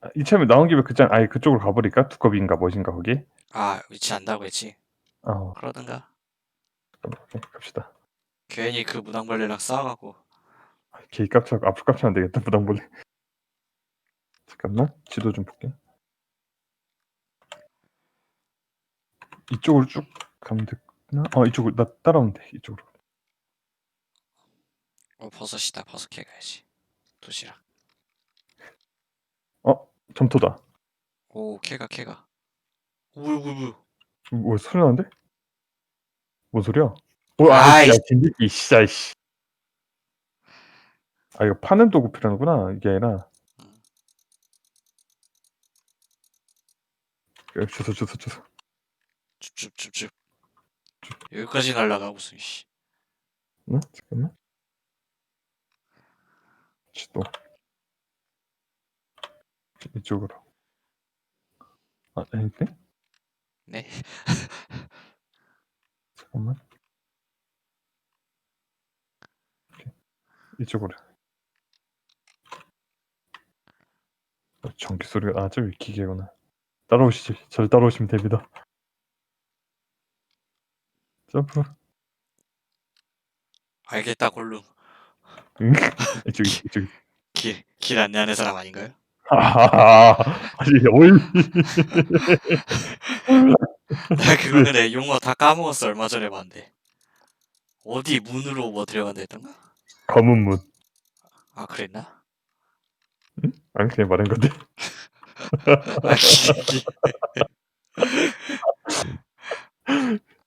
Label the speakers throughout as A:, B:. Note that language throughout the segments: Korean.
A: 아, 이참에 나온 김에 그장 아예 그쪽으로 가버릴까? 두꺼비인가 뭐인가 거기?
B: 아 위치 안다고 했지.
A: 어,
B: 그러든가.
A: 잠깐만, 오케이, 갑시다.
B: 괜히 그 무당벌레랑 싸워갖고
A: 개 깝쳐 앞으로 깝치면 안 되겠다 부담벌레. 잠깐만 지도 좀 볼게. 이쪽으로 쭉 가면 되나? 어 이쪽으로 나 따라오면 돼 이쪽으로.
B: 어 버섯이다 버섯 캐 가야지. 도시락.
A: 어 점토다.
B: 오 캐가 캐가. 우우우
A: 뭐 소리 나는데? 뭔 소리야? 오, 아,
B: 아이.
A: 야, 진드기, 씨야, 씨. 아, 이거 파는 도구 필요하구나. 이게 아니라. 야, 주소, 주소, 주소.
B: 줍줍줍줍. 여기까지 날라가 무슨 씨.
A: 응? 잠깐만. 지도. 이쪽으로. 아, 아닌데?
B: 네.
A: 잠깐만. 이쪽으로. 어, 전기 소리가, 아, 저기 기계구나. 따라오시지. 절 따라오시면 됩니다. 점프.
B: 알겠다 골룸.
A: 응? 이쪽이, 이쪽이.
B: 길, 길 안내하는 사람 아닌가요?
A: 하하하. 아니, 어이.
B: 나 그거 근데 용어 다 까먹었어 얼마 전에 봤는데. 어디 문으로 뭐 들어간다 했던가?
A: 검은 문.
B: 아 그랬나?
A: 아니, 그냥 말한 건데.
B: 아 기, 기,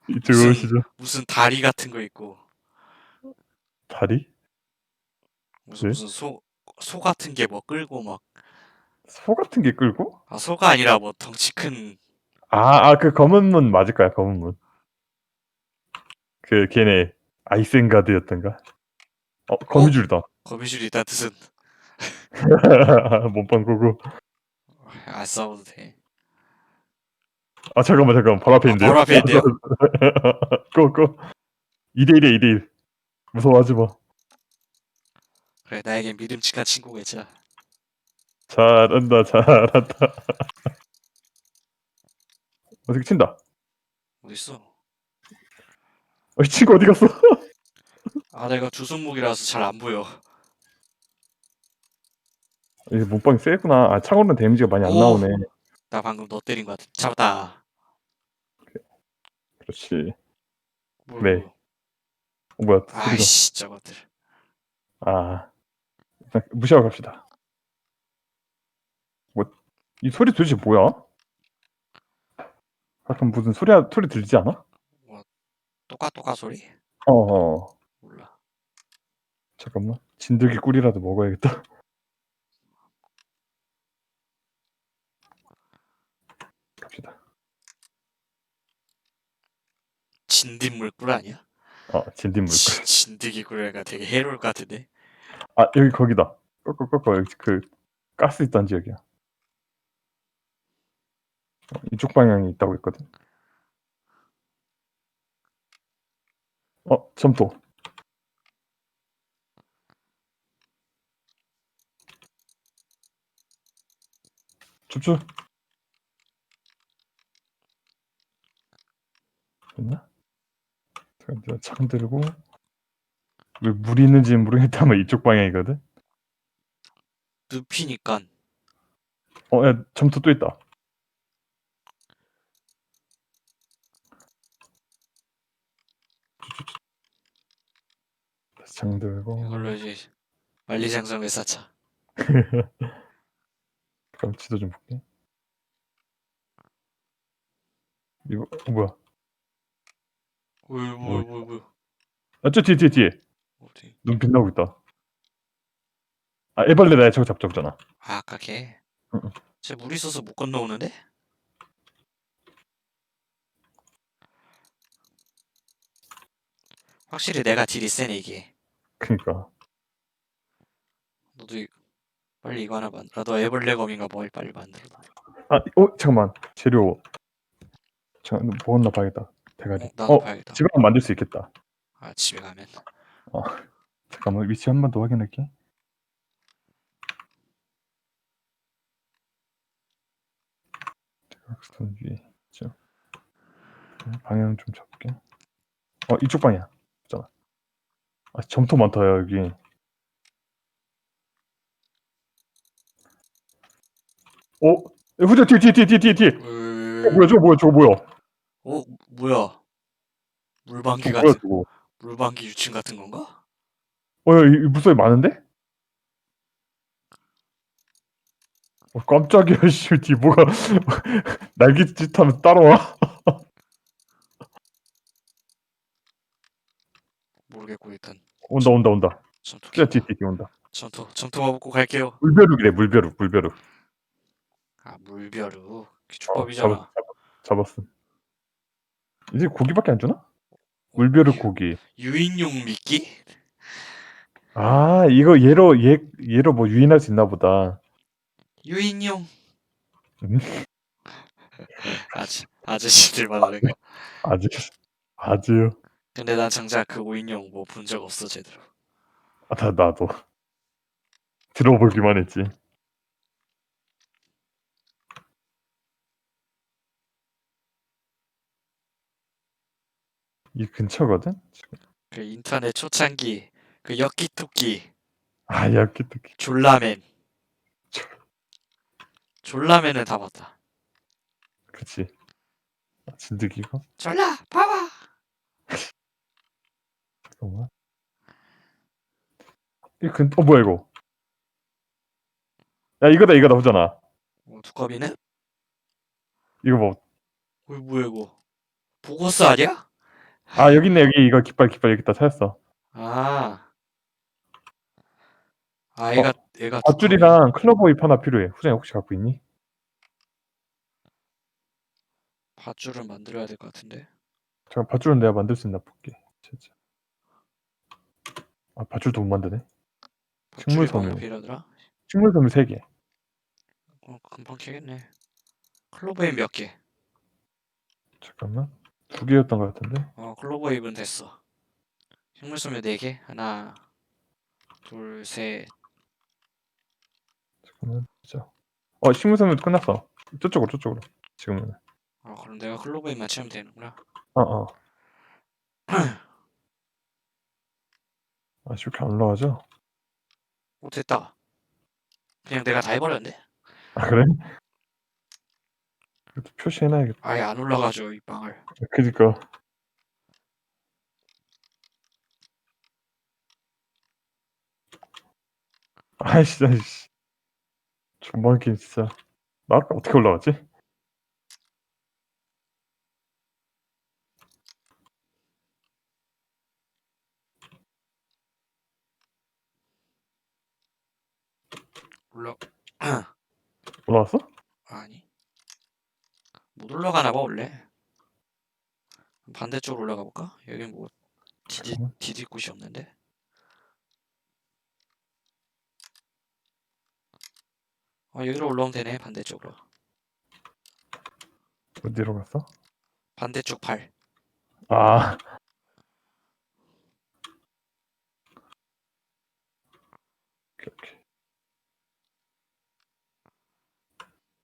A: 이쪽으로
B: 무슨-
A: 오시죠.
B: 무슨 다리 같은 거 있고
A: 다리?
B: 무슨
A: 네?
B: 무슨 소, 소 같은 게 뭐 끌고 막
A: 소 같은 게 끌고?
B: 아, 소가 아니라 뭐 덩치 큰
A: 아, 아, 그 검은 문 맞을 거야, 검은 문. 그, 걔네, 아이센가드였던가? 어, 거미줄이다.
B: 거미줄이 있다는 뜻은
A: 몸빵 고고.
B: 안 싸워도 돼.
A: 아, 잠깐만, 잠깐만. 바로 앞에
B: 아,
A: 있는데요?
B: 바로 앞에 있는데요?
A: 고, 고. 2대1이야, 2대1. 무서워하지 마.
B: 그래 나에겐 믿음직한 친구가 있자.
A: 잘한다, 잘한다. 어떻게 친다?
B: 어딨어?
A: 어, 이 친구 어디 갔어?
B: 아 내가 주손목이라서 잘 안 보여.
A: 이게 몸빵이 세구나. 아, 창호는 데미지가 많이 안
B: 오.
A: 나오네.
B: 나 방금 너 때린 거 같아. 잡았다.
A: 그렇지.
B: 뭘,
A: 네.
B: 뭘.
A: 어, 뭐야, 소리가.
B: 아이씨 저것들.
A: 아, 일단 무시하고 갑시다. 뭐, 이 소리 도대체 뭐야? 가끔 무슨 소리, 소리 들리지 않아?
B: 똑같똑같 소리?
A: 어어.
B: 몰라.
A: 잠깐만. 진드기 꿀이라도 먹어야겠다. 갑시다.
B: 진딧물 꿀 아니야?
A: 어, 진딧물 꿀.
B: 진- 진드기 꿀이가 되게 해로울 것 같은데.
A: 아, 여기 거기다. 꺼꺼, 꺼꺼. 여기 그, 가스 있던 지역이야. 어, 이쪽 방향이 있다고 했거든. 어, 점토. 춥추. 됐나? 내가 창 들고. 왜 물이 있는지 모르겠다면 이쪽 방향이거든.
B: 늪이니까
A: 어, 야, 점토 또 있다. 다시 창 들고.
B: 이걸로 이제 만리장성을 쌓자.
A: 그럼 지도 좀 볼게. 이거 어, 뭐야?
B: 뭐야 뭐야 뭐야 뭐야.
A: 아, 저 뒤에 뒤에 뒤에
B: 어디?
A: 눈 빛나고 있다. 아, 에벌레다. 저거 잡자잖아.
B: 아 아까 걔.
A: 응, 응.
B: 쟤물 있어서 못 건너오는데? 확실히 내가 딜이 세네 이게.
A: 그니까.
B: 너도 이- 빨리 이거 하나 만들어. 너 애벌레 검인가 뭘 빨리 만들어.
A: 아, 어, 잠깐만. 재료. 잠깐, 뭐였나 봐야겠다. 대가리.
B: 어, 나도
A: 어,
B: 봐야겠다.
A: 집에 가면 만들 수 있겠다.
B: 아 집에 가면.
A: 잠깐만, 위치 한 번 더 확인할게. 사각선 위에 있죠. 네, 방향 좀 잡게. 어 이쪽 방향. 아. 아 점토 많다 야 여기. 어? 야, 후자 뒤에 뒤에 뒤에 뒤에 뒤에. 어, 뭐야 저거 뭐야 저거 뭐야?
B: 어 뭐야? 물방귀
A: 저거 뭐야
B: 같은
A: 저거?
B: 물방귀 유충 같은 건가?
A: 어 야 이, 이 물소리 많은데? 어, 깜짝이야 씨뒤 뭐가 날개짓하면서 따라와?
B: 모르겠고 일단
A: 온다 온다 온다.
B: 전투
A: 뒤에 뒤에 온다.
B: 전투 전투가 먹고 갈게요.
A: 물벼룩이래 물벼룩 물벼룩.
B: 아 물벼룩
A: 어,
B: 기축법이잖아.
A: 잡았, 잡았, 잡았음. 이제 고기밖에 안 주나? 물벼룩 고기.
B: 유인용 미끼?
A: 아 이거 얘로 얘 얘로 뭐 유인할 수 있나 보다.
B: 유인용.
A: 음?
B: 아저 아저씨들 말하는 거.
A: 아주 아주
B: 근데 난 정작 그 오인용 뭐 본 적 없어 제대로.
A: 아, 나 나도 들어보기만 했지. 이 근처거든. 지금.
B: 그 인터넷 초창기 그 엽기토끼
A: 아 얇게 듣기.
B: 졸라맨. 졸라맨은 다 봤다.
A: 그치. 아, 진드기가
B: 졸라 봐봐.
A: 잠깐만. 이 근 어 뭐야 이거? 야 이거다 이거다 보잖아.
B: 어, 두꺼비는?
A: 이거 뭐?
B: 어 뭐야 이거? 보고스 아니야?
A: 아 여기 있네 여기 이거 깃발 깃발 여기 있다 찾았어.
B: 아. 아 얘가 얘가 두꺼비.
A: 밧줄이랑 클로버 잎 하나 필요해. 후장이 혹시 갖고 있니?
B: 밧줄을 만들어야 될 것 같은데.
A: 잠깐 밧줄은 내가 만들 수 있나 볼게. 진짜. 아 밧줄도 못 만드네. 식물섬유.
B: 뭐가 필요하더라?
A: 식물 섬유 3개.
B: 어 금방 캐겠네. 클로버잎 몇 개?
A: 잠깐만. 두 개였던 것 같은데.
B: 어 클로버잎은 됐어. 식물 섬유 네 개. 하나, 둘, 셋.
A: 잠깐만. 진짜. 어 식물 섬유도 끝났어. 저쪽으로 저쪽으로. 지금은.
B: 아 그럼 내가 클로버잎만 채우면 되는구나.
A: 어 어. 아 이렇게 안 올라가죠?
B: 오 됐다. 그냥 내가 다 해버렸네.
A: 아 그래? 그래도 표시해놔야겠다.
B: 아예 안 올라가죠 이 방을.
A: 그니까. 아이씨, 아이씨. 존만 게임 진짜. 나 아까 어떻게 올라갔지?
B: 올라.
A: 올라왔어?
B: 아니. 못 올라가나 봐 원래. 반대쪽으로 올라가 볼까? 여기 뭐 디디. 디딜 곳이 없는데. 아 여기로 올라오면 되네 반대쪽으로.
A: 어디로 갔어?
B: 반대쪽 발.
A: 아. 오케이, 오케이.